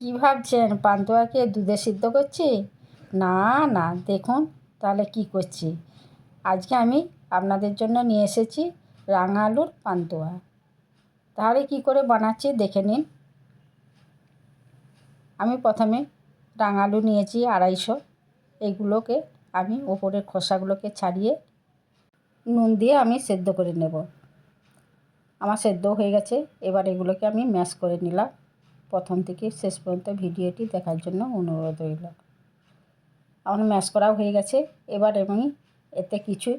কী ভাবছেন? পান্তুয়াকে দুধে সিদ্ধ করছি? না না, দেখুন, তাহলে কি করছি? আজকে আমি আপনাদের জন্য নিয়ে এসেছি রাঙা আলুর পান্তুয়া। তাহলে কি করে বানাচ্ছি দেখে নিন। আমি প্রথমে রাঙা আলু নিয়েছি আড়াইশো। এগুলোকে আমি ওপরের খোসাগুলোকে ছাড়িয়ে নুন দিয়ে আমি সেদ্ধ করে নেব। আমার সেদ্ধ হয়ে গেছে, এবার এগুলোকে আমি ম্যাশ করে নিলাম। প্রথম থেকে শেষ পর্যন্ত ভিডিওটি দেখার জন্য অনুরোধ রইল। আমার ম্যাশ করাও হয়ে গেছে। এবার আমি এতে কিছু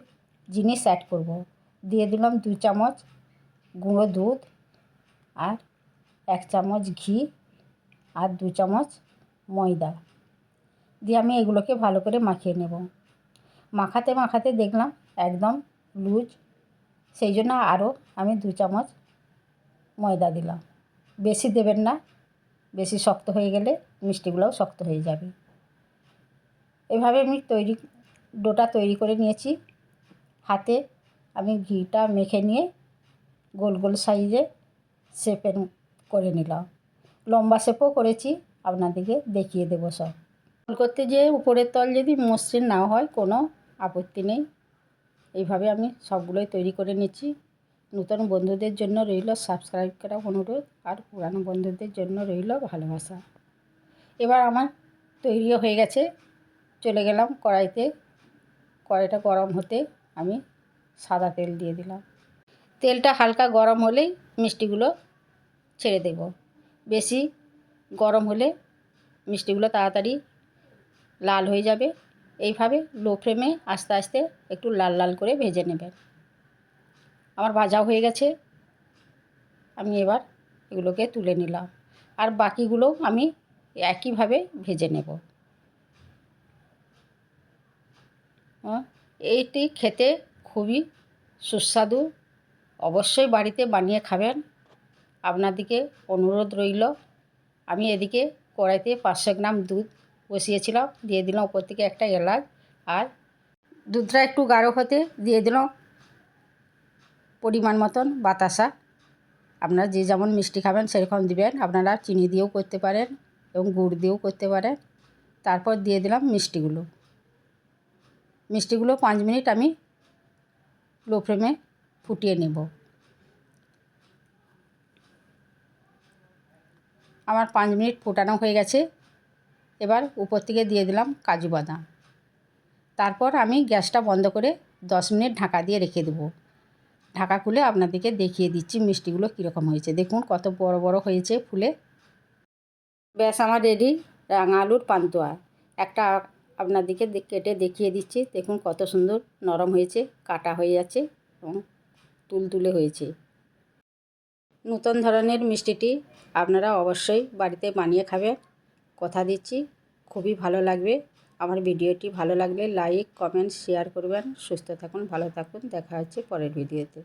জিনিস অ্যাড করব। দিয়ে দিলাম দু চামচ গুঁড়ো দুধ আর এক চামচ ঘি আর দু চামচ ময়দা। দিয়ে আমি এগুলোকে ভালো করে মাখিয়ে নেব। মাখাতে মাখাতে দেখলাম একদম লুজ। সেই জন্য আরও আমি দু চামচ ময়দা দিলাম। বেশি দেবেন না। বেশি শক্ত হয়ে গেলে মিষ্টিগুলোও শক্ত হয়ে যাবে। এভাবে আমি তৈরি, ডোটা তৈরি করে নিয়েছি। হাতে আমি ঘিটা মেখে নিয়ে গোল গোল সাইজে শেপের করে নিলাম। লম্বা শেপও করেছি, আপনাদেরকে দেখিয়ে দেবো সব। গোল করতে যেয়ে উপরের তল যদি মসৃণ না হয়, কোনো আপত্তি নেই। এইভাবে আমি সবগুলোই তৈরি করে নিচ্ছি। নতুন বন্ধুদের জন্য রইল সাবস্ক্রাইব করা অনুরোধ আর পুরানো বন্ধুদের জন্য রইল ভালোবাসা। এবার আমার তৈরিও হয়ে গেছে, চলে গেলাম কড়াইতে। কড়াইটা গরম হতে আমি সাদা তেল দিয়ে দিলাম। তেলটা হালকা গরম হলেই মিষ্টিগুলো ছেড়ে দেব। বেশি গরম হলে মিষ্টিগুলো তাড়াতাড়ি লাল হয়ে যাবে। এইভাবে লো ফ্লেমে আস্তে আস্তে একটু লাল লাল করে ভেজে নেবেন। আমার ভাজা হয়ে গেছে। আমি এবার এগুলোকে তুলে নিলাম। আর বাকিগুলো আমি একইভাবে ভেজে নেব। এইটি খেতে খুবই সুস্বাদু। অবশ্যই বাড়িতে বানিয়ে খাবেন। আপনাদিকে অনুরোধ রইল। আমি এদিকে কড়াইতে পাঁচশো গ্রাম দুধ বসিয়েছিলাম, দিয়ে দিলাম ওপর থেকে একটা এলাচ। আর দুধটা একটু গাঢ় হতে দিয়ে দিলাম। পরিমাণ মতন বাতাসা। আপনারা যে যেমন মিষ্টি খাবেন, সেরকম দিবেন। আপনারা চিনি দিয়েও করতে পারেন এবং গুড় দিয়েও করতে পারেন। তারপর দিয়ে দিলাম মিষ্টিগুলো। মিষ্টিগুলো পাঁচ মিনিট আমি লো ফ্লেমে ফুটিয়ে নেব। আমার পাঁচ মিনিট ফোটানো হয়ে গেছে। এবার উপর থেকে দিয়ে দিলাম কাজু বাদাম। তারপর আমি গ্যাসটা বন্ধ করে দশ মিনিট ঢাকা দিয়ে রেখে দেবো। ঢাকা খুলে আপনাদেরকে দেখিয়ে দিচ্ছি মিষ্টিগুলো কীরকম হয়েছে। দেখুন কত বড় বড় হয়েছে ফুলে। ব্যাস, আমার রেডি রাঙা আলুর পান্তুয়া। একটা আপনাদেরকে কেটে দেখিয়ে দিচ্ছি। দেখুন কত সুন্দর নরম হয়েছে, কাটা হয়ে যাচ্ছে এবং তুলতুলে হয়েছে। নতুন ধরনের মিষ্টিটি আপনারা অবশ্যই বাড়িতে বানিয়ে খাবেন। কথা দিচ্ছি, খুবই ভালো লাগবে। আমার ভিডিওটি ভালো লাগলে লাইক, কমেন্ট, শেয়ার করবেন। সুস্থ থাকুন, ভালো থাকুন। দেখা হচ্ছে পরের ভিডিওতে।